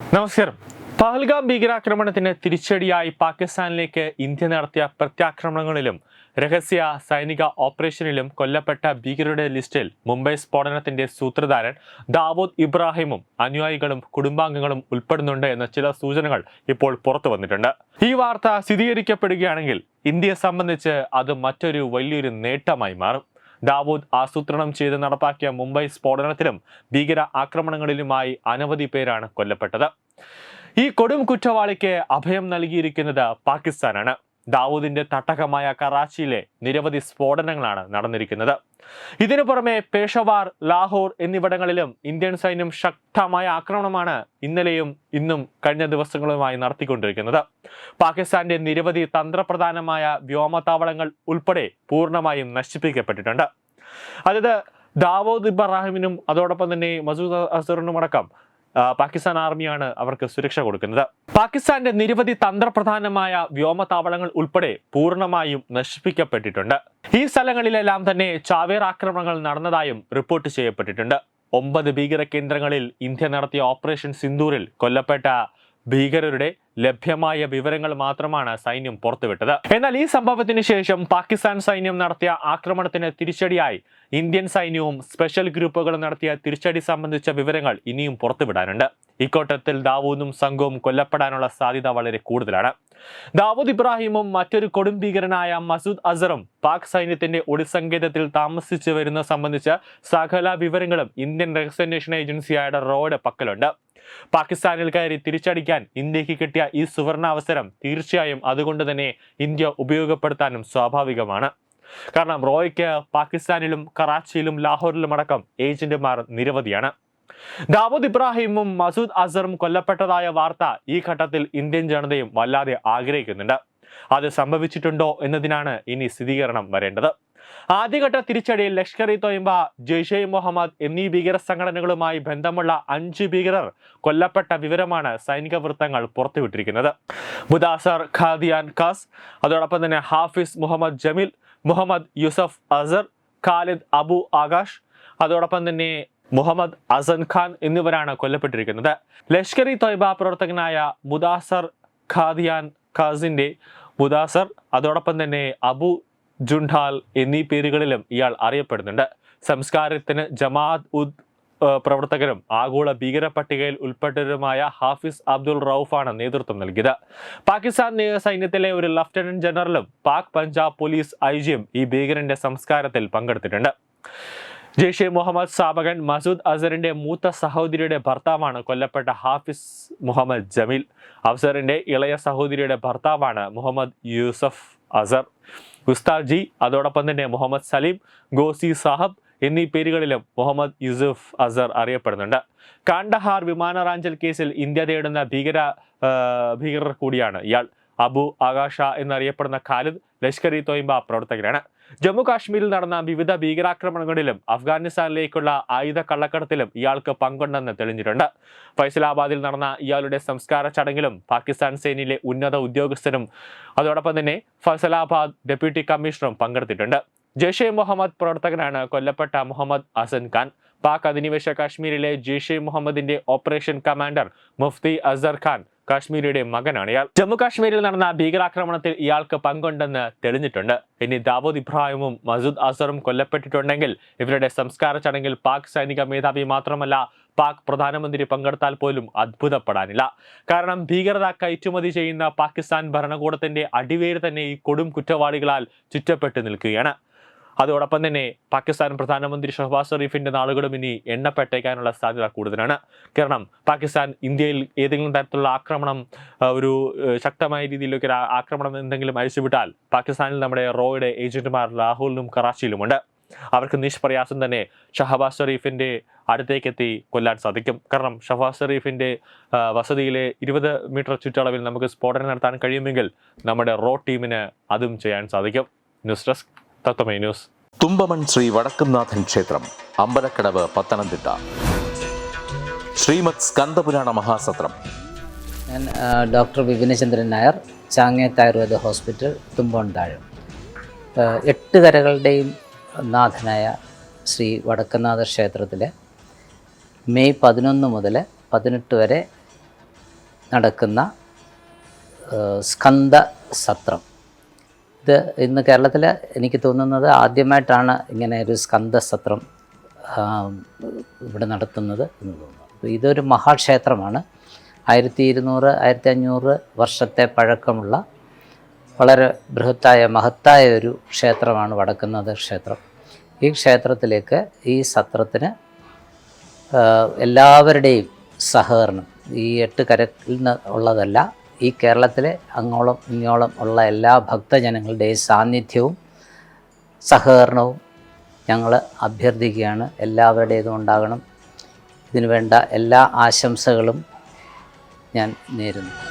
നമസ്കാരം. പഹൽഗാം ഭീകരാക്രമണത്തിന് തിരിച്ചടിയായി പാകിസ്ഥാനിലേക്ക് ഇന്ത്യ നടത്തിയ പ്രത്യാക്രമണങ്ങളിലും രഹസ്യ സൈനിക ഓപ്പറേഷനിലും കൊല്ലപ്പെട്ട ഭീകരരുടെ ലിസ്റ്റിൽ മുംബൈ സ്ഫോടനത്തിന്റെ സൂത്രധാരൻ ദാവൂദ് ഇബ്രാഹിമും അനുയായികളും കുടുംബാംഗങ്ങളും ഉൾപ്പെടുന്നുണ്ട് എന്ന ചില സൂചനകൾ ഇപ്പോൾ പുറത്തു വന്നിട്ടുണ്ട്. ഈ വാർത്ത സ്ഥിരീകരിക്കപ്പെടുകയാണെങ്കിൽ ഇന്ത്യയെ സംബന്ധിച്ച് അത് മറ്റൊരു വലിയൊരു നേട്ടമായി മാറും. ദാവൂദ് ആസൂത്രണം ചെയ്ത് നടപ്പാക്കിയ മുംബൈ സ്ഫോടനത്തിലും ഭീകര ആക്രമണങ്ങളിലുമായി അനവധി പേരാണ് കൊല്ലപ്പെട്ടത്. ഈ കൊടും കുറ്റവാളിക്ക് അഭയം നൽകിയിരിക്കുന്നത് പാകിസ്ഥാനാണ്. ദാവൂദിന്റെ തട്ടകമായ കറാച്ചിയിലെ നിരവധി സ്ഫോടനങ്ങളാണ് നടന്നിരിക്കുന്നത്. ഇതിനു പുറമെ പേഷവാർ ലാഹോർ എന്നിവിടങ്ങളിലും ഇന്ത്യൻ സൈന്യം ശക്തമായ ആക്രമണമാണ് ഇന്നലെയും ഇന്നും കഴിഞ്ഞ ദിവസങ്ങളുമായി നടത്തിക്കൊണ്ടിരിക്കുന്നത്. പാകിസ്ഥാന്റെ നിരവധി തന്ത്രപ്രധാനമായ വ്യോമതാവളങ്ങൾ ഉൾപ്പെടെ പൂർണമായും നശിപ്പിക്കപ്പെട്ടിട്ടുണ്ട്. അതായത് ദാവൂദ് ഇബ്രാഹിമിനും അതോടൊപ്പം തന്നെ മസൂദ് അസറിനും അടക്കം ആ, പാകിസ്ഥാൻ ആർമിയാണ് അവർക്ക് സുരക്ഷ കൊടുക്കുന്നത്. പാകിസ്ഥാന്റെ നിരവധി തന്ത്രപ്രധാനമായ വ്യോമതാവളങ്ങൾ ഉൾപ്പെടെ പൂർണമായും നശിപ്പിക്കപ്പെട്ടിട്ടുണ്ട്. ഈ സ്ഥലങ്ങളിലെല്ലാം തന്നെ ചാവേർ ആക്രമണങ്ങൾ നടന്നതായും റിപ്പോർട്ട് ചെയ്യപ്പെട്ടിട്ടുണ്ട്. ഒമ്പത് ഭീകര കേന്ദ്രങ്ങളിൽ ഇന്ത്യ നടത്തിയ ഓപ്പറേഷൻ സിന്ദൂരിൽ കൊല്ലപ്പെട്ട ഭീകരരുടെ ലഭ്യമായ വിവരങ്ങൾ മാത്രമാണ് സൈന്യം പുറത്തുവിട്ടത്. എന്നാൽ ഈ സംഭവത്തിന് ശേഷം പാകിസ്ഥാൻ സൈന്യം നടത്തിയ ആക്രമണത്തിന് തിരിച്ചടിയായി ഇന്ത്യൻ സൈന്യവും സ്പെഷ്യൽ ഗ്രൂപ്പുകളും നടത്തിയ തിരിച്ചടി സംബന്ധിച്ച വിവരങ്ങൾ ഇനിയും പുറത്തുവിടാനുണ്ട്. ഇക്കോട്ടത്തിൽ ദാവൂദും സംഘവും കൊല്ലപ്പെടാനുള്ള സാധ്യത വളരെ കൂടുതലാണ്. ദാവൂദ് ഇബ്രാഹിമും മറ്റൊരു കൊടും ഭീകരനായ മസൂദ് അസറും പാക് സൈന്യത്തിന്റെ ഒളിസങ്കേതത്തിൽ താമസിച്ചു വരുന്ന സംബന്ധിച്ച സകല വിവരങ്ങളും ഇന്ത്യൻ രഹസ്യാന്വേഷണ ഏജൻസിയായ റോയുടെ പക്കലുണ്ട്. പാകിസ്ഥാനിൽ കയറി തിരിച്ചടിക്കാൻ ഇന്ത്യയ്ക്ക് കിട്ടിയ ഈ സുവർണ അവസരം തീർച്ചയായും അതുകൊണ്ട് തന്നെ ഇന്ത്യ ഉപയോഗപ്പെടുത്താനും സ്വാഭാവികമാണ്. കാരണം റോയ്ക്ക് പാകിസ്ഥാനിലും കറാച്ചിയിലും ലാഹോറിലും അടക്കം ഏജന്റുമാർ നിരവധിയാണ്. ദാവൂദ് ഇബ്രാഹിമും മസൂദ് അസറും കൊല്ലപ്പെട്ടതായ വാർത്ത ഈ ഘട്ടത്തിൽ ഇന്ത്യൻ ജനതയും വല്ലാതെ ആഗ്രഹിക്കുന്നുണ്ട്. അത് സംഭവിച്ചിട്ടുണ്ടോ എന്നതിനാണ് ഇനി സ്ഥിരീകരണം വരേണ്ടത്. ആദ്യഘട്ട തിരിച്ചടിയിൽ ലഷ്കർ ഇ തൊയ്ബ ജെയ്ഷെ മുഹമ്മദ് എന്നീ ഭീകര സംഘടനകളുമായി ബന്ധമുള്ള അഞ്ച് ഭീകരർ കൊല്ലപ്പെട്ട വിവരമാണ് സൈനിക വൃത്തങ്ങൾ പുറത്തുവിട്ടിരിക്കുന്നത്. മുദാസർ ഖാദിയാൻ ഖാസ് അതോടൊപ്പം തന്നെ ഹാഫിസ് മുഹമ്മദ് ജമീൽ മുഹമ്മദ് യൂസഫ് അസർ ഖാലിദ് അബു ആകാശ് അതോടൊപ്പം തന്നെ മുഹമ്മദ് അസൻ ഖാൻ എന്നിവരാണ് കൊല്ലപ്പെട്ടിരിക്കുന്നത്. ലഷ്കർ ഇ തൊയ്ബ പ്രവർത്തകനായ മുദാസർ ഖാദിയാൻ ഖാസിന്റെ മുദാസർ അതോടൊപ്പം തന്നെ അബു ജുണ്ടാൽ എന്നീ പേരുകളിലും ഇയാൾ അറിയപ്പെടുന്നുണ്ട്. സംസ്കാരത്തിന് ജമാഅത്ത് ഉദ് പ്രവർത്തകരും ആഗോള ഭീകര പട്ടികയിൽ ഉൾപ്പെട്ടവരുമായ ഹാഫിസ് അബ്ദുൾ റൌഫാണ് നേതൃത്വം നൽകിയത്. പാകിസ്ഥാൻ സൈന്യത്തിലെ ഒരു ലഫ്റ്റനന്റ് ജനറലും പാക് പഞ്ചാബ് പോലീസ് ഐ ജിയും ഈ ഭീകരന്റെ സംസ്കാരത്തിൽ പങ്കെടുത്തിട്ടുണ്ട്. ജെയ്ഷെ മുഹമ്മദ് സാബകൻ മസൂദ് അസറിന്റെ മൂത്ത സഹോദരിയുടെ ഭർത്താവാണ് കൊല്ലപ്പെട്ട ഹാഫിസ് മുഹമ്മദ് ജമീൽ. അഫ്സറിന്റെ ഇളയ സഹോദരിയുടെ ഭർത്താവാണ് മുഹമ്മദ് യൂസഫ്. അസർ. ഉസ്താദ് ജി അതോടൊപ്പം തന്നെ മുഹമ്മദ് സലീം ഗോസി സാഹബ് എന്നീ പേരുകളിലും മുഹമ്മദ് യൂസുഫ് അസർ അറിയപ്പെടുന്നുണ്ട്. കാണ്ടഹാർ വിമാനറാഞ്ചൽ കേസിൽ ഇന്ത്യ തേടുന്ന ഭീകര ഭീകരർ കൂടിയാണ് ഇയാൾ. അബു ആകാഷ എന്നറിയപ്പെടുന്ന ഖാലിദ് ലഷ്കർ ഇ തോയിബ പ്രവർത്തകരാണ്. ജമ്മു കാശ്മീരിൽ നടന്ന വിവിധ ഭീകരാക്രമണങ്ങളിലും അഫ്ഗാനിസ്ഥാനിലേക്കുള്ള ആയുധ കള്ളക്കടത്തിലും ഇയാൾക്ക് പങ്കുണ്ടെന്ന് തെളിഞ്ഞിട്ടുണ്ട്. ഫൈസലാബാദിൽ നടന്ന ഇയാളുടെ സംസ്കാര ചടങ്ങിലും പാകിസ്ഥാൻ സേനയിലെ ഉന്നത ഉദ്യോഗസ്ഥരും അതോടൊപ്പം തന്നെ ഫൈസലാബാദ് ഡെപ്യൂട്ടി കമ്മീഷണറും പങ്കെടുത്തിട്ടുണ്ട്. ജെയ്ഷെ മുഹമ്മദ് പ്രവർത്തകനാണ് കൊല്ലപ്പെട്ട മുഹമ്മദ് അസൻ ഖാൻ. പാക് അധിനിവേശ കാശ്മീരിലെ ജെയ്ഷെ മുഹമ്മദിന്റെ ഓപ്പറേഷൻ കമാൻഡർ മുഫ്തി അസർ ഖാൻ കാശ്മീരിയുടെ മകനാണ് ഇയാൾ. ജമ്മു കാശ്മീരിൽ നടന്ന ഭീകരാക്രമണത്തിൽ ഇയാൾക്ക് പങ്കുണ്ടെന്ന് തെളിഞ്ഞിട്ടുണ്ട്. ഇനി ദാവൂദ് ഇബ്രാഹിമും മസൂദ് അസറും കൊല്ലപ്പെട്ടിട്ടുണ്ടെങ്കിൽ ഇവരുടെ സംസ്കാര ചടങ്ങിൽ പാക് സൈനിക മേധാവി മാത്രമല്ല പാക് പ്രധാനമന്ത്രി പങ്കെടുത്താൽ പോലും അത്ഭുതപ്പെടാനില്ല. കാരണം ഭീകരത കയറ്റുമതി ചെയ്യുന്ന പാകിസ്ഥാൻ ഭരണകൂടത്തിന്റെ അടിവേര് തന്നെ ഈ കൊടും കുറ്റവാളികളാൽ ചുറ്റപ്പെട്ടു നിൽക്കുകയാണ്. അതോടൊപ്പം തന്നെ പാകിസ്ഥാൻ പ്രധാനമന്ത്രി ഷഹബാസ് ഷെറീഫിന്റെ നാളുകളും ഇനി എണ്ണപ്പെട്ടേക്കാനുള്ള സാധ്യത കൂടുതലാണ്. കാരണം പാകിസ്ഥാൻ ഇന്ത്യയിൽ ഏതെങ്കിലും തരത്തിലുള്ള ആക്രമണം ഒരു ശക്തമായ രീതിയിലേക്ക് ആക്രമണം എന്തെങ്കിലും അഴിച്ചുവിട്ടാൽ പാകിസ്ഥാനിൽ നമ്മുടെ റോയുടെ ഏജന്റുമാർ ലാഹോറിലും കറാച്ചിയിലുമുണ്ട്. അവർക്ക് നിഷ്പ്രയാസം തന്നെ ഷഹബാസ് ഷെറീഫിന്റെ അടുത്തേക്കെത്തി കൊല്ലാൻ സാധിക്കും. കാരണം ഷഹബാസ് ഷെറീഫിന്റെ വസതിയിലെ ഇരുപത് മീറ്റർ ചുറ്റളവിൽ നമുക്ക് സ്ഫോടനം നടത്താൻ കഴിയുമെങ്കിൽ നമ്മുടെ റോ ടീമിന് അതും ചെയ്യാൻ സാധിക്കും. News desk Tatvame news. Thumpamon Sri Vadakkumnathan ക്ഷേത്രം അമ്പലക്കടവ് പത്തനംതിട്ട. ശ്രീമത് സ്കന്ദപുരാണ മഹാസത്രം. ഞാൻ ഡോക്ടർ വിപിനചന്ദ്രൻ നായർ ചാങ്ങേത്ത് ആയുർവേദ ഹോസ്പിറ്റൽ തുമ്പോണ്ടാഴം താഴം എട്ട് കരകളുടെയും നാഥനായ ശ്രീ വടക്കനാഥ ക്ഷേത്രത്തിലെ മെയ് പതിനൊന്ന് മുതൽ പതിനെട്ട് വരെ നടക്കുന്ന സ്കന്ദ സത്രം. ഇത് ഇന്ന് കേരളത്തിൽ എനിക്ക് തോന്നുന്നത് ആദ്യമായിട്ടാണ് ഇങ്ങനെ ഒരു സ്കന്ദ സത്രം ഇവിടെ നടത്തുന്നത് എന്ന് തോന്നുന്നു. ഇതൊരു മഹാക്ഷേത്രമാണ്. ആയിരത്തി ഇരുന്നൂറ് ആയിരത്തി അഞ്ഞൂറ് വർഷത്തെ പഴക്കമുള്ള വളരെ ബൃഹത്തായ മഹത്തായ ഒരു ക്ഷേത്രമാണ് വടക്കുന്നത് ക്ഷേത്രം. ഈ ക്ഷേത്രത്തിലേക്ക് ഈ സത്രത്തിന് എല്ലാവരുടെയും സഹകരണം ഈ എട്ട് കരയിൽ നിന്ന് ഉള്ളതല്ല ഈ കേരളത്തിലെ അങ്ങോളം ഇങ്ങോളം ഉള്ള എല്ലാ ഭക്തജനങ്ങളുടെയും സാന്നിധ്യവും സഹകരണവും ഞങ്ങൾ അഭ്യർത്ഥിക്കുകയാണ്. എല്ലാവരുടേതും ഉണ്ടാകണം. ഇതിനു വേണ്ട എല്ലാ ആശംസകളും ഞാൻ നേരുന്നു.